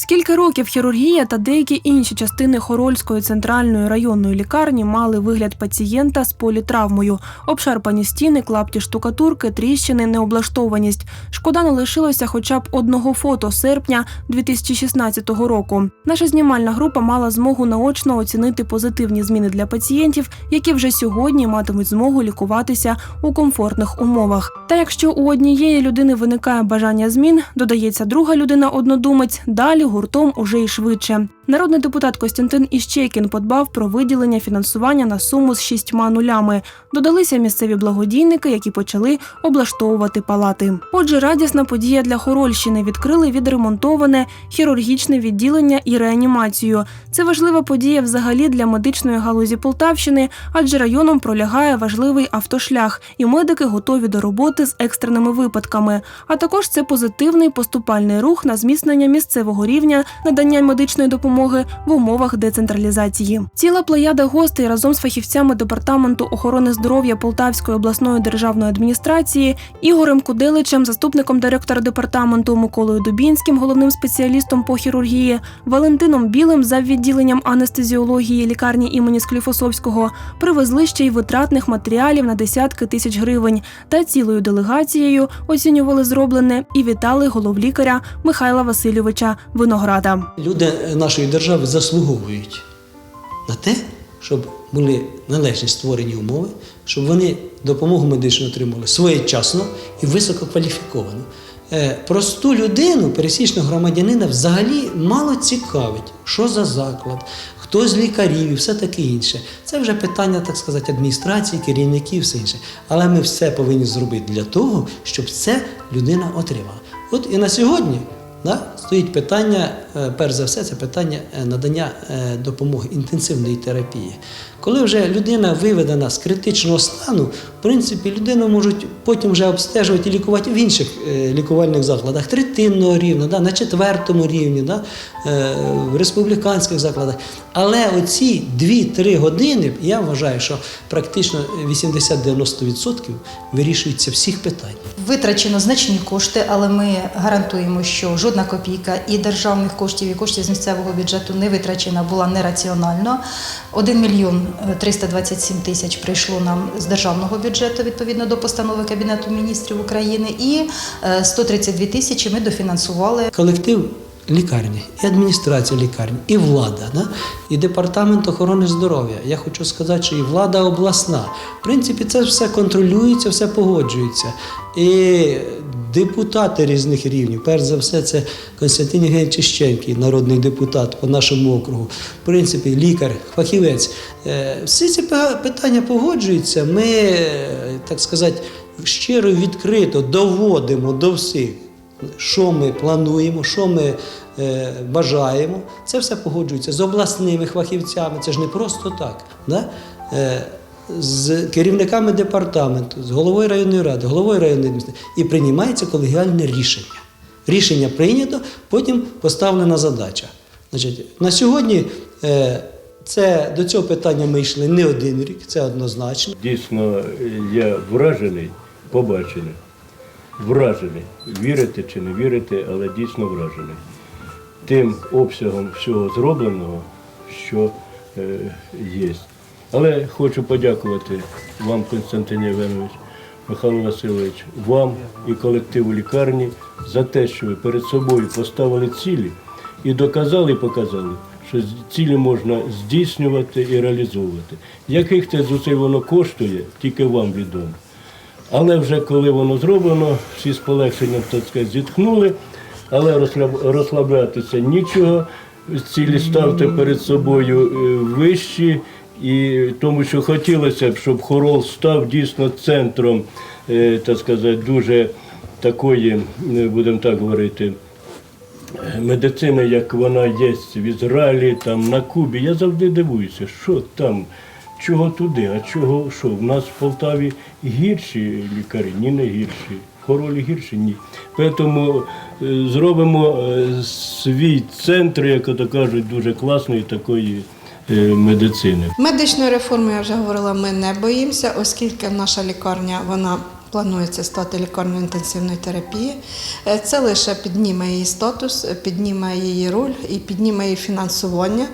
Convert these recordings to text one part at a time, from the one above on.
Скільки років хірургія та деякі інші частини Хорольської центральної районної лікарні мали вигляд пацієнта з політравмою, обшарпані стіни, клапті штукатурки, тріщини, необлаштованість. Шкода не лишилося хоча б одного фото серпня 2016 року. Наша знімальна група мала змогу наочно оцінити позитивні зміни для пацієнтів, які вже сьогодні матимуть змогу лікуватися у комфортних умовах. Та якщо у однієї людини виникає бажання змін, додається друга людина однодумець, далі гуртом уже й швидше. Народний депутат Костянтин Іщейкін подбав про виділення фінансування на суму з шістьма нулями. Додалися місцеві благодійники, які почали облаштовувати палати. Отже, радісна подія для Хорольщини відкрили відремонтоване хірургічне відділення і реанімацію. Це важлива подія взагалі для медичної галузі Полтавщини, адже районом пролягає важливий автошлях, і медики готові до роботи з екстреними випадками. А також це позитивний поступальний рух на зміцнення місцевого рівня надання медичної допомоги в умовах децентралізації. Ціла плеяда гостей разом з фахівцями департаменту охорони здоров'я Полтавської обласної державної адміністрації Ігорем Куделичем, заступником директора департаменту Миколою Дубінським, головним спеціалістом по хірургії, Валентином Білим за відділенням анестезіології лікарні імені Скліфосовського привезли ще й витратних матеріалів на десятки тисяч гривень та цілою делегацією оцінювали зроблене і вітали головлікаря Михайла Васильовича Винограда. Люди нашої держави заслуговують на те, щоб були належні створені умови, щоб вони допомогу медичну отримали своєчасно і висококваліфіковану. Е, Просту людину, пересічного громадянина, взагалі мало цікавить, що за заклад, хто з лікарів і все таке інше. Це вже питання, так сказати, адміністрації, керівників, все інше. Але ми все повинні зробити для того, щоб це людина отримала. От і на сьогодні Да? Стоїть питання, е, перш за все, це питання е, надання е, допомоги інтенсивної терапії. Коли вже людина виведена з критичного стану, в принципі, людину можуть потім вже обстежувати і лікувати в інших лікувальних закладах третинного рівня, да? на четвертому рівні, да? е, в республіканських закладах. Але оці 2-3 години, я вважаю, що практично 80-90% вирішується всіх питань. Витрачено значні кошти, але ми гарантуємо, що жодна копійка і державних коштів, і коштів з місцевого бюджету не витрачена була нераціонально. 1 мільйон 327 тисяч прийшло нам з державного бюджету відповідно до постанови Кабінету міністрів України, і е, 132 тисячі ми дофінансували колектив лікарні, і адміністрація лікарні, і влада, да? і департамент охорони здоров'я. Я хочу сказати, що і влада обласна. В принципі, це все контролюється, все погоджується. І депутати різних рівнів, перш за все, це Константин Євгенійович Чищенкий, народний депутат по нашому округу. В принципі, лікар, фахівець. Е, Всі ці питання погоджуються. Ми, е, так сказати, щиро відкрито доводимо до всіх що ми плануємо, що ми е, бажаємо, це все погоджується з обласними фахівцями. Це ж не просто так. Да? Е, з керівниками департаменту, з головою районної ради, головою районної адміністрації. І приймається колегіальне рішення. Рішення прийнято, потім поставлена задача. Значить, на сьогодні е, це, до цього питання ми йшли не один рік, це однозначно. Дійсно, я вражений, побачений. Вражений. Вірите чи не вірите, але дійсно вражений. Тим обсягом всього зробленого, що е, є. Але хочу подякувати вам, Константин Євгенович, Михайло Васильович, вам і колективу лікарні за те, що ви перед собою поставили цілі і доказали і показали, що цілі можна здійснювати і реалізовувати. Яких це зусиль воно коштує, тільки вам відомо. Але вже коли воно зроблено, всі з полегшенням так сказати, зітхнули, але розслаблятися нічого. Цілі ставте перед собою е, вищі, і тому що хотілося б, щоб хорол став дійсно центром, е, так сказати, дуже такої, е, будемо так говорити, медицина, як вона є в Ізраїлі, там на Кубі. Я завжди дивуюся, що там, чого туди, а чого що? У нас в Полтаві гірші лікарі, ні, не гірші. Хоролі гірші, ні. Тому е, зробимо е, свій центр, як то кажуть, дуже класної такої е, медицини. Медичної реформи, я вже говорила, ми не боїмося, оскільки наша лікарня вона планується стати лікарнею інтенсивної терапії. Е, Це лише підніме її статус, е, підніме її роль і підніме її фінансування.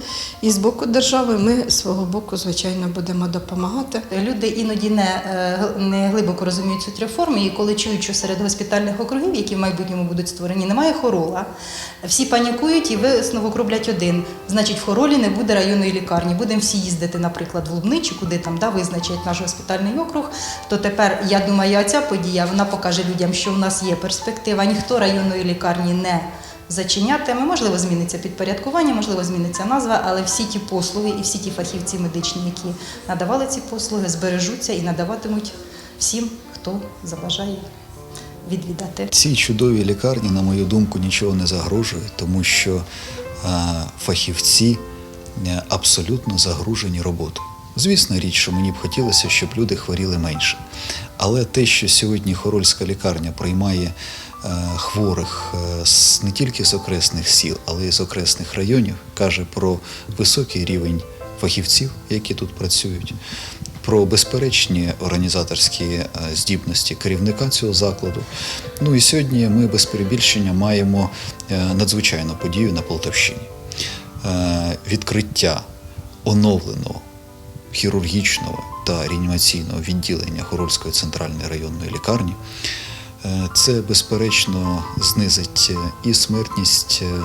І з боку держави ми свого боку, звичайно, будемо допомагати. Люди іноді не, е, не глибоко розуміють суть реформи, і коли чують, що серед госпітальних округів, які в майбутньому будуть створені, немає хорола. Всі панікують і висновок роблять один. Значить, в хоролі не буде районної лікарні. Будемо всі їздити, наприклад, в Лубни куди там да, визначать наш госпітальний округ. То тепер, я думаю, ця подія вона покаже людям, що в нас є перспектива. Ніхто районної лікарні не зачинятиме. Можливо, зміниться підпорядкування, можливо, зміниться назва, але всі ті послуги і всі ті фахівці медичні, які надавали ці послуги, збережуться і надаватимуть всім, хто забажає відвідати. Цій чудовій лікарні, на мою думку, нічого не загрожує, тому що фахівці е, абсолютно загружені роботою. Звісно, річ, що мені б хотілося, щоб люди хворіли менше. Але те, що сьогодні Хорольська лікарня приймає е, хворих е, не тільки з окресних сіл, але й з окресних районів, каже про високий рівень фахівців, які тут працюють, про безперечні організаторські е, здібності керівника цього закладу. Ну і сьогодні ми без перебільшення маємо е, надзвичайну подію на Полтавщині. Е, Відкриття оновленого хірургічного та реанімаційного відділення Хорольської центральної районної лікарні. Е, Це, безперечно, знизить е, і смертність е,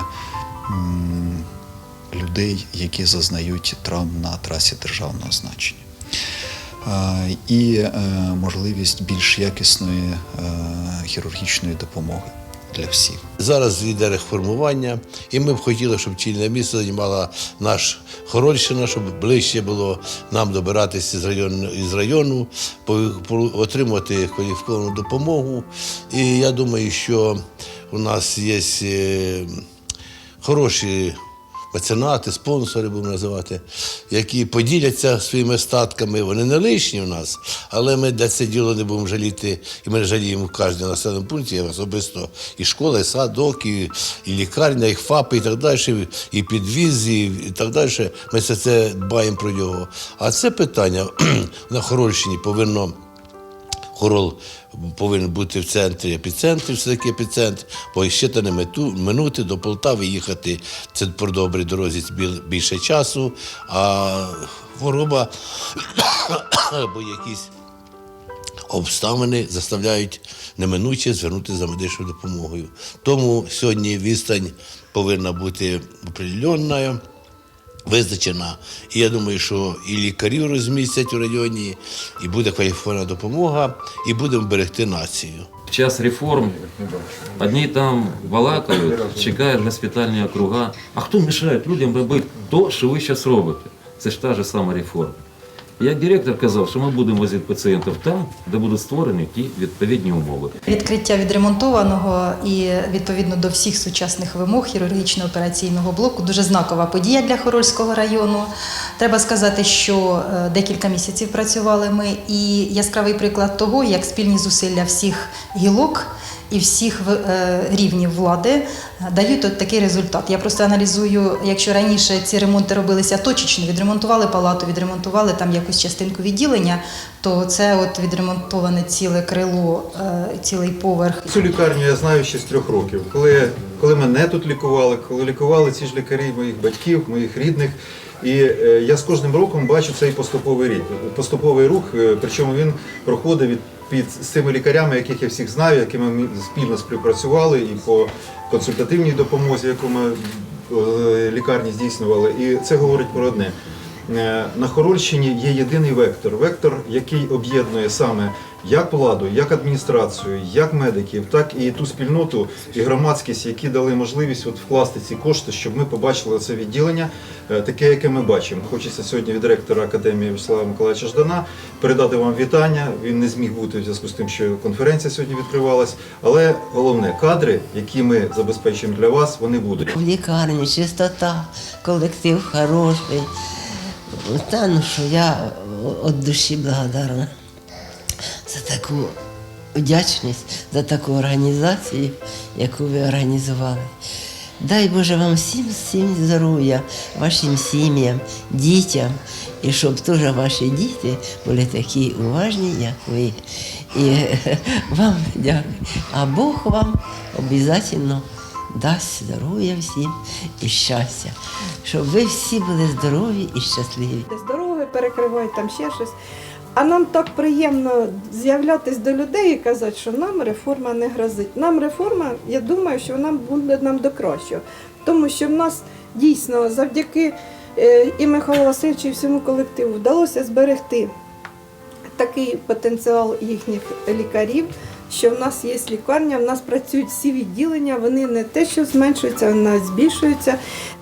людей, які зазнають травм на трасі державного значення. І можливість більш якісної хірургічної допомоги для всіх. Зараз йде реформування, і ми б хотіли, щоб чільне місце займала наш Хорольщина, щоб ближче було нам добиратися з району, із району, отримувати кваліфіковану допомогу. І я думаю, що у нас є е, хороші меценати, спонсори будемо називати, які поділяться своїми статками. Вони не лишні у нас, але ми для це діло не будемо жаліти, і ми жаліємо в кожному населеному пункті я особисто і школа, і садок, і, і лікарня, і ФАПи, і так далі, і підвіз, і, і так далі. Ми все це дбаємо про нього. А це питання на Хорольщині повинно. Хорол повинен бути в центрі епіцентрі, все таки епіцентр, бо ще та не мету, минути до Полтави їхати це по добрій дорозі біл- більше часу, а хвороба або якісь обставини заставляють неминуче звернутися за медичною допомогою. Тому сьогодні відстань повинна бути определенною визначена. І я думаю, що і лікарів розмістять у районі, і буде кваліфікована допомога, і будемо берегти націю. Час реформ одні там балакають, чекають госпітальні округа. А хто мішає людям робити то, що ви зараз робите? Це ж та ж сама реформа. Як директор казав, що ми будемо возити пацієнтів там, де будуть створені ті відповідні умови. Відкриття відремонтованого і відповідно до всіх сучасних вимог хірургічно-операційного блоку дуже знакова подія для Хорольського району. Треба сказати, що е, декілька місяців працювали ми, і яскравий приклад того, як спільні зусилля всіх гілок. І всіх е, рівнів влади е, дають от такий результат. Я просто аналізую, якщо раніше ці ремонти робилися точечно, відремонтували палату, відремонтували там якусь частинку відділення, то це от відремонтоване ціле крило, е, цілий поверх. Цю лікарню я знаю ще з трьох років. Коли, коли мене тут лікували, коли лікували ці ж лікарі моїх батьків, моїх рідних. І е, я з кожним роком бачу цей поступовий рік, поступовий рух, е, причому він проходить від під з цими лікарями, яких я всіх знаю, якими ми спільно співпрацювали і по консультативній допомозі, яку ми лікарні здійснювали. І це говорить про одне. Е, На Хорольщині є єдиний вектор. Вектор, який об'єднує саме як владу, як адміністрацію, як медиків, так і ту спільноту і громадськість, які дали можливість от вкласти ці кошти, щоб ми побачили це відділення, е, таке, яке ми бачимо. Хочеться сьогодні від директора академії Вячеслава Миколаївича Ждана передати вам вітання. Він не зміг бути в зв'язку з тим, що конференція сьогодні відкривалась. Але головне кадри, які ми забезпечуємо для вас, вони будуть. В лікарні чистота, колектив хороший. Та ну що я від душі благодарна за таку вдячність, за таку організацію, яку ви організували. Дай Боже вам всім всім здоров'я, вашим сім'ям, дітям і щоб теж ваші діти були такі уважні, як ви. І вам дякую. А Бог вам обов'язково дасть здоров'я всім і щастя, щоб ви всі були здорові і щасливі. дороги перекривають, там ще щось. А нам так приємно з'являтись до людей і казати, що нам реформа не грозить. Нам реформа, я думаю, що вона буде нам до кращого. Тому що в нас дійсно завдяки е, і Михайлу Васильовичу, і всьому колективу вдалося зберегти такий потенціал їхніх лікарів, що в нас є лікарня, в нас працюють всі відділення, вони не те, що зменшуються, вони збільшуються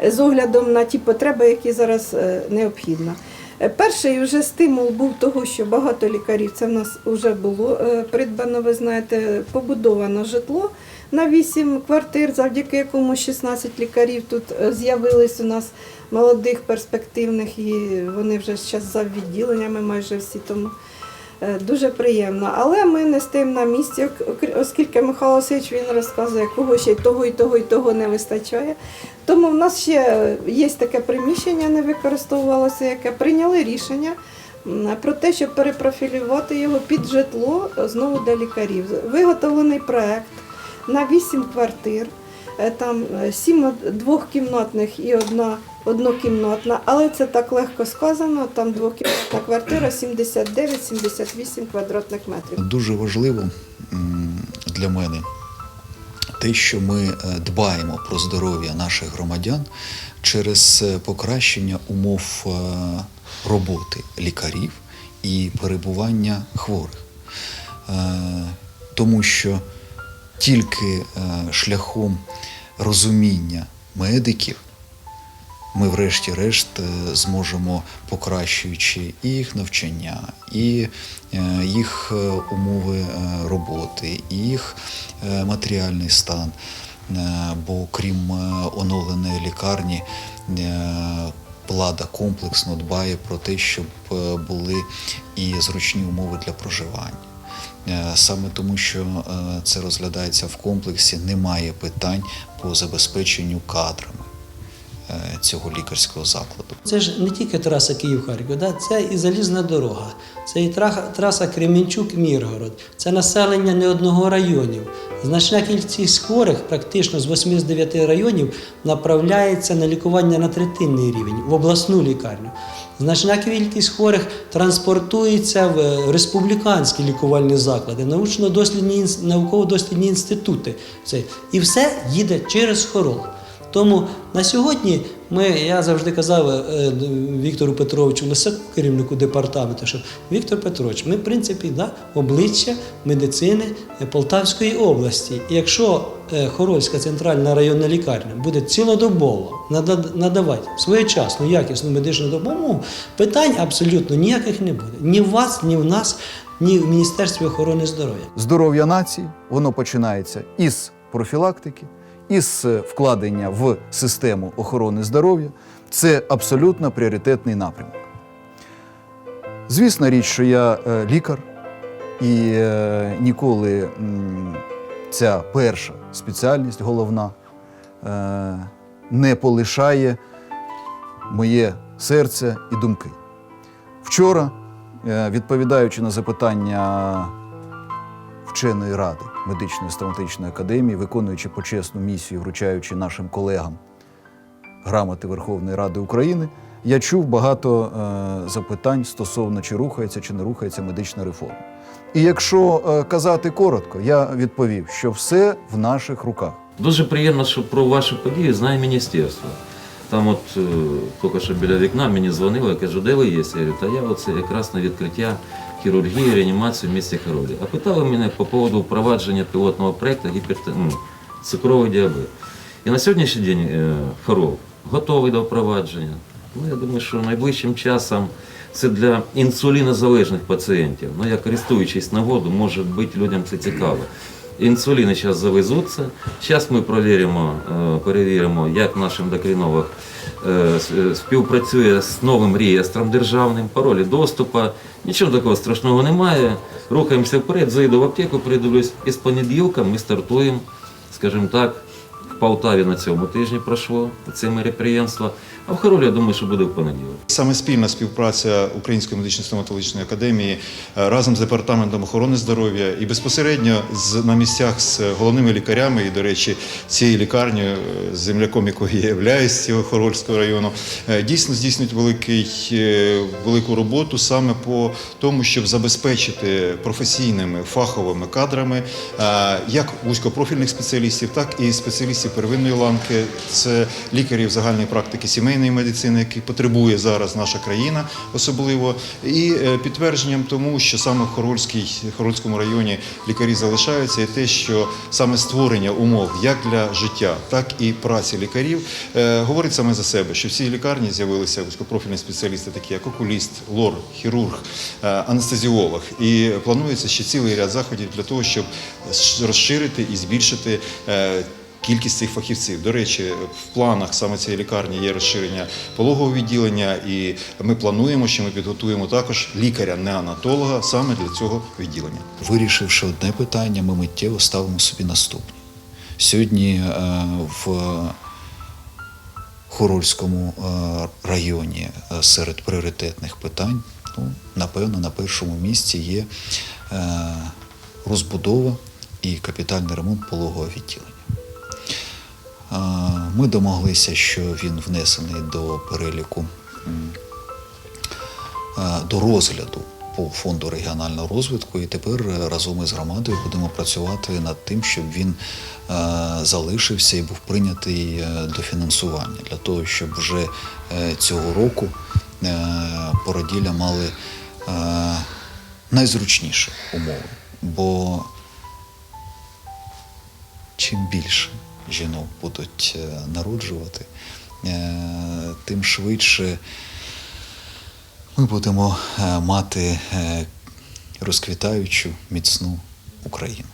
з оглядом на ті потреби, які зараз е, необхідно. Е, Перший вже стимул був того, що багато лікарів, це в нас вже було е, придбано, ви знаєте, побудовано житло на 8 квартир, завдяки якому 16 лікарів тут з'явились у нас молодих, перспективних, і вони вже зараз за відділеннями майже всі тому. Е, Дуже приємно, але ми не стоїмо на місці, оскільки Михайло Васильович він розказує, кого ще того, і того, і того не вистачає. Тому в нас ще є таке приміщення, не використовувалося, яке прийняли рішення про те, щоб перепрофілювати його під житло знову для лікарів. Виготовлений проект на 8 квартир. Е, Там е, сім двохкімнатних і одна однокімнатна, але це так легко сказано. Там двохкімнатна квартира 79-78 квадратних метрів. Дуже важливо для мене те, що ми е, дбаємо про здоров'я наших громадян через покращення умов роботи лікарів і перебування хворих. Тому що тільки шляхом розуміння медиків ми, врешті-решт, е, зможемо, покращуючи і їх навчання, і е, їх е, умови роботи, і їх матеріальний стан. Бо крім оновленої лікарні, влада комплексно дбає про те, щоб були і зручні умови для проживання. Е, Саме тому, що е, це розглядається в комплексі, немає питань по забезпеченню кадрами е, цього лікарського закладу. Це ж не тільки траса Київ-Харків, да? це і залізна дорога, це і траса Кременчук-Міргород, це населення не одного районів. Значна кількість хворих, практично з 8 з 9 районів, направляється на лікування на третинний рівень в обласну лікарню. Значна кількість хворих транспортується в е, республіканські лікувальні заклади, научно-дослідні науково-дослідні інститути. Це. І все їде через хорол. Тому на сьогодні ми, я завжди казав е, Віктору Петровичу Лисаку, керівнику департаменту, що Віктор Петрович, ми, в принципі, да, обличчя медицини е, Полтавської області. І якщо е, Хорольська центральна районна лікарня буде цілодобово нада- надавати своєчасну якісну медичну допомогу, питань абсолютно ніяких не буде. Ні в вас, ні в нас, ні в Міністерстві охорони здоров'я. Здоров'я нації воно починається із профілактики, із вкладення в систему охорони здоров'я. Це абсолютно пріоритетний напрямок. Звісна річ, що я е, лікар, і е, ніколи ця перша спеціальність, головна, е, не полишає моє серце і думки. Вчора, відповідаючи на запитання вченої ради медичної стоматичної академії, виконуючи почесну місію, вручаючи нашим колегам грамоти Верховної Ради України, я чув багато е, запитань стосовно чи рухається чи не рухається медична реформа. І якщо е, казати коротко, я відповів, що все в наших руках. Дуже приємно, що про ваші події знає міністерство. Там от е, тільки що біля вікна мені дзвонили, кажу, де ви є? Я говорю, та я оце якраз на відкриття хірургії, реанімації в місті Харолі. А питали мене по поводу впровадження пілотного проєкту гіперте... ну, цукровий діабет. І на сьогоднішній день е, Харол готовий до впровадження. Ну, я думаю, що найближчим часом це для інсулінозалежних пацієнтів. Ну, я користуючись нагоду, може бути людям це цікаво. Інсуліни зараз завезуться. Зараз ми перевіримо, е, перевіримо, як наш ендокринолог е, співпрацює з новим реєстром державним, паролі доступу. Нічого такого страшного немає. Рухаємося вперед, зайду в аптеку, придивлюсь. і з понеділка ми стартуємо, скажімо так, В Полтаві на цьому тижні пройшло це мероприємство, а в Харолі, я думаю, що буде в понеділок. Саме спільна співпраця Української медично-стоматологічної академії е, разом з департаментом охорони здоров'я і безпосередньо з на місцях з головними лікарями. І, до речі, цією лікарнею, е, земляком якої я являюсь цього Хорольського району, е, дійсно здійснюють великий, е, велику роботу саме по тому, щоб забезпечити професійними фаховими кадрами е, як вузькопрофільних спеціалістів, так і спеціалістів первинної ланки. Це лікарів загальної практики сімейної медицини, які потребує зараз наша країна, особливо і е, підтвердженням тому, що саме в Хорольській Хорольському районі лікарі залишаються, і те, що саме створення умов як для життя, так і праці лікарів е, говорить саме за себе, що в цій лікарні з'явилися вузькопрофільні спеціалісти, такі як окуліст, лор, хірург, е, анестезіолог. І планується ще цілий ряд заходів для того, щоб розширити і збільшити. Кількість цих фахівців. До речі, в планах саме цієї лікарні є розширення пологового відділення, і ми плануємо, що ми підготуємо також лікаря-неонатолога саме для цього відділення. Вирішивши одне питання, ми миттєво ставимо собі наступні. Сьогодні е, в Хорольському е, районі е, серед пріоритетних питань, ну, напевно, на першому місці є розбудова і капітальний ремонт пологового відділення. Ми домоглися, що він внесений до переліку до розгляду по фонду регіонального розвитку, і тепер е, разом із громадою будемо працювати над тим, щоб він е, залишився і був прийнятий е, до фінансування для того, щоб вже цього року породілля мали найзручніші умови. Бо чим більше жінок будуть е, народжувати, е, тим швидше ми будемо е, мати розквітаючу міцну Україну.